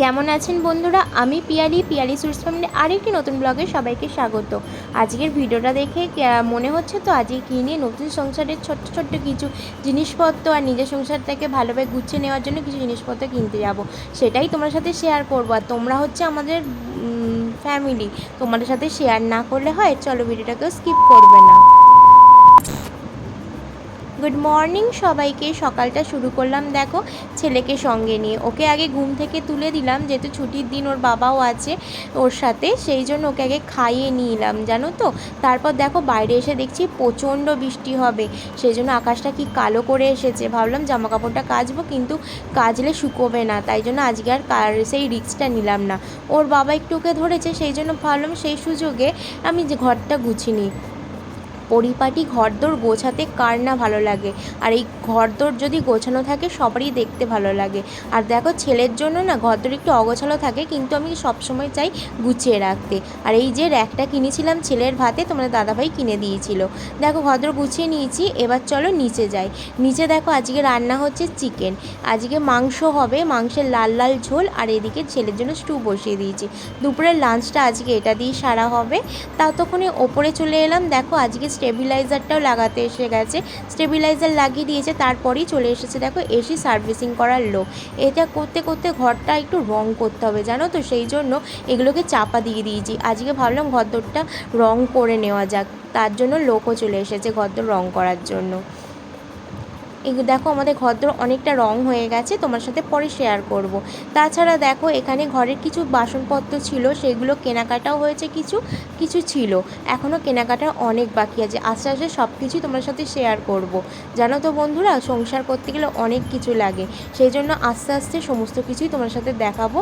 কেমন আছেন বন্ধুরা? আমি পিয়ালি পিয়ালি সুইটস ফ্যামিলি আরেকটি নতুন ব্লগে সবাইকে স্বাগত। আজকের ভিডিওটা দেখে মনে হচ্ছে তো আজকে কিনে নতুন সংসারের ছোট্ট ছোট্ট কিছু জিনিসপত্র আর নিজের সংসারটাকে ভালোভাবে গুছিয়ে নেওয়ার জন্য কিছু জিনিসপত্র কিনতে যাব। সেটাই তোমার সাথে শেয়ার করব। আর তোমরা হচ্ছে আমাদের ফ্যামিলি তোমাদের সাথে শেয়ার না করলে হয়, চলো ভিডিওটাকেও স্কিপ করবে না। গুড মর্নিং সবাইকে। সকালটা শুরু করলাম, দেখো, ছেলেকে সঙ্গে নিয়ে। ওকে আগে ঘুম থেকে তুলে দিলাম, যেহেতু ছুটির দিন ওর বাবাও আছে ওর সাথে, সেই জন্য ওকে আগে খাইয়ে নিয়ে এলাম, জানো তো? তারপর দেখো, বাইরে এসে দেখছি প্রচণ্ড বৃষ্টি হবে, সেই জন্য আকাশটা কি কালো করে এসেছে। ভাবলাম জামা কাপড়টা কাচবো, কিন্তু কাচলে শুকোবে না, তাই জন্য আজকে আর কার- সেই রিক্সটা নিলাম না। ওর বাবা একটু ওকে ধরেছে, সেই জন্য ভাবলাম সেই সুযোগে আমি যে ঘরটা গুছিয়ে নিই। পরিপাটি ঘরদোর গোছাতে কার না ভালো লাগে? আর এই ঘরদোর যদি গোছানো থাকে, সবারই দেখতে ভালো লাগে। আর দেখো, ছেলের জন্য না ঘরদোর একটু অগোছালো থাকে, কিন্তু আমি সবসময় চাই গুছিয়ে রাখতে। আর এই যে র্যাকটা কিনেছিলাম ছেলের ভাতে তোমাদের দাদাভাই কিনে দিয়েছিল। দেখো, ঘরদোর গুছিয়ে নিয়েছি, এবার চলো নিচে যাই। নিচে দেখো, আজকে রান্না হচ্ছে চিকেন। আজকে মাংস হবে, মাংসের লাল লাল ঝোল, আর এদিকে ছেলের জন্য স্টু বসিয়ে দিয়েছি। দুপুরের লাঞ্চটা আজকে এটা দিয়ে সারা হবে। ততক্ষণে ওপরে চলে এলাম। দেখো, আজকে স্টেবিলাইজারটাও লাগাতে এসে গেছে। স্টেবিলাইজার লাগিয়ে দিয়েছে, তারপরেই চলে এসেছে। দেখো, এসি সার্ভিসিং করার লোক। এটা করতে করতে ঘরটা একটু রং করতে হবে, জানো তো? সেই জন্য এগুলোকে চাপা দিয়ে দিয়েছি। আজকে ভাবলাম ঘরদোরটা রং করে নেওয়া যাক। তার জন্য লোকও চলে এসেছে ঘরদোর রং করার জন্য। দেখো আমাদের ঘরদোর অনেকটা রং হয়ে গেছে, তোমার সাথে পরে শেয়ার করব। তাছাড়া দেখো এখানে ঘরের কিছু বাসনপত্র ছিল, সেগুলো কেনাকাটাও হয়েছে কিছু কিছু ছিল এখনও কেনাকাটা অনেক বাকি আছে আস্তে আস্তে সব কিছুই তোমার সাথে শেয়ার করব। জানো তো বন্ধুরা, সংসার করতে গেলে অনেক কিছু লাগে সেই জন্য আস্তে আস্তে সমস্ত কিছুই তোমার সাথে দেখাবো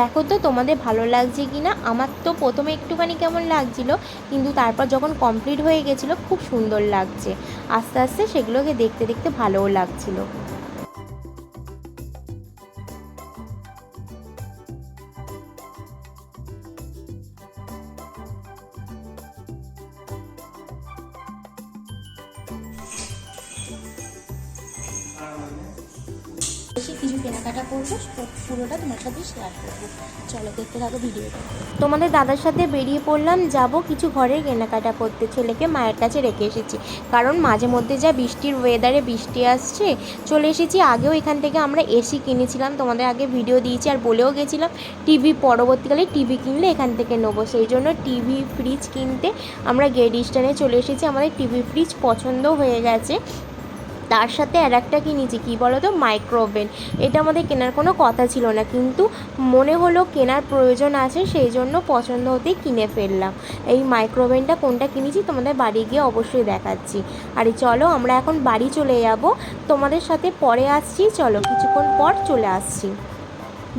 দেখো তো তোমাদের ভালো লাগছে কি না আমার তো প্রথমে একটুখানি কেমন লাগছিল, কিন্তু তারপর যখন কমপ্লিট হয়ে গেছিল, খুব সুন্দর লাগছে। আস্তে আস্তে সেগুলোকে দেখতে দেখতে ভালোও লাগছিল। কেনাকাটা করব পুরোটা তোমার সাথে শেয়ার করব। চলো দেখতে থাকো ভিডিওটা। তোমাদের দাদার সাথে বেরিয়ে পড়লাম, যাব কিছু ঘরের কেনাকাটা করতে, ছেলেকে মায়ের কাছে রেখে এসেছি। কারণ মাঝে মধ্যে যা বৃষ্টির ওয়েদারে বৃষ্টি আসছে, চলে এসেছি। আগেও এখান থেকে আমরা এসি কিনেছিলাম, তোমাদের আগে ভিডিও দিয়েছি আর বলেও গেছিলাম টিভি পরবর্তীকালে টিভি কিনলে এখান থেকে নেব। সেই জন্য টিভি ফ্রিজ কিনতে আমরা গেট স্ট্যান্ডে চলে এসেছি। আমাদের টিভি ফ্রিজ পছন্দ হয়ে গেছে। তার সাথে আর একটা কিনেছি কী বলো তো মাইক্রোওভেন এটা আমাদের কেনার কোনো কথা ছিল না। কিন্তু মনে হলো কেনার প্রয়োজন আছে, সেই জন্য পছন্দ হতেই কিনে ফেললাম। এই মাইক্রোওভেনটা কোনটা কিনেছি তোমাদের বাড়ি গিয়ে অবশ্যই দেখাচ্ছি। আরে চলো, আমরা এখন বাড়ি চলে যাব। তোমাদের সাথে পরে আসছি। চলো, কিছুক্ষণ পর চলে আসছি।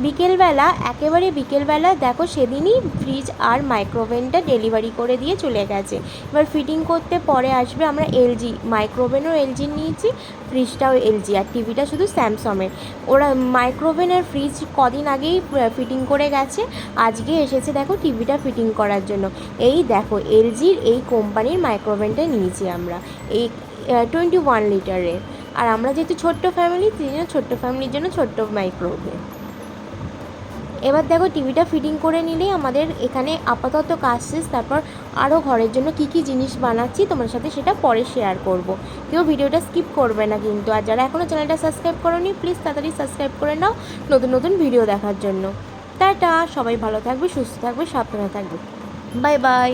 বিকেলবেলা, একেবারে বিকেলবেলা, দেখো সেদিনই ফ্রিজ আর মাইক্রোওভেনটা ডেলিভারি করে দিয়ে চলে গেছে। এবার ফিটিং করতে পরে আসবে আমরা এলজি মাইক্রোওভেনও এলজি নিয়েছি ফ্রিজটাও এলজি আর টিভিটা শুধু স্যামসংয়ের ওরা মাইক্রোওভেন আর ফ্রিজ কদিন আগেই ফিটিং করে গেছে, আজকে এসেছে দেখো টিভিটা ফিটিং করার জন্য। এই দেখো এলজির এই কোম্পানির মাইক্রোওভেনটা নিয়েছি আমরা, এই টোয়েন্টি ওয়ান লিটারের আর আমরা যেহেতু ছোট্ট ফ্যামিলি সেই জন্য ছোট্ট ফ্যামিলির জন্য ছোট্ট মাইক্রোওভেন এবার দেখো টিভিটা ফিটিং করে নিলেই আমাদের এখানে আপাতত কাজ শেষ, তারপর আরও ঘরের জন্য কি কি জিনিস বানাচ্ছি তোমার সাথে সেটা পরে শেয়ার করব। কেউ ভিডিওটা স্কিপ করবে না কিন্তু, আর যারা এখনও চ্যানেলটা সাবস্ক্রাইব করোনি প্লিজ তাড়াতাড়ি সাবস্ক্রাইব করে নাও নতুন নতুন ভিডিও দেখার জন্য। টাটা, সবাই ভালো থাকবে, সুস্থ থাকবে, সাবধানে থাকবে। Bye bye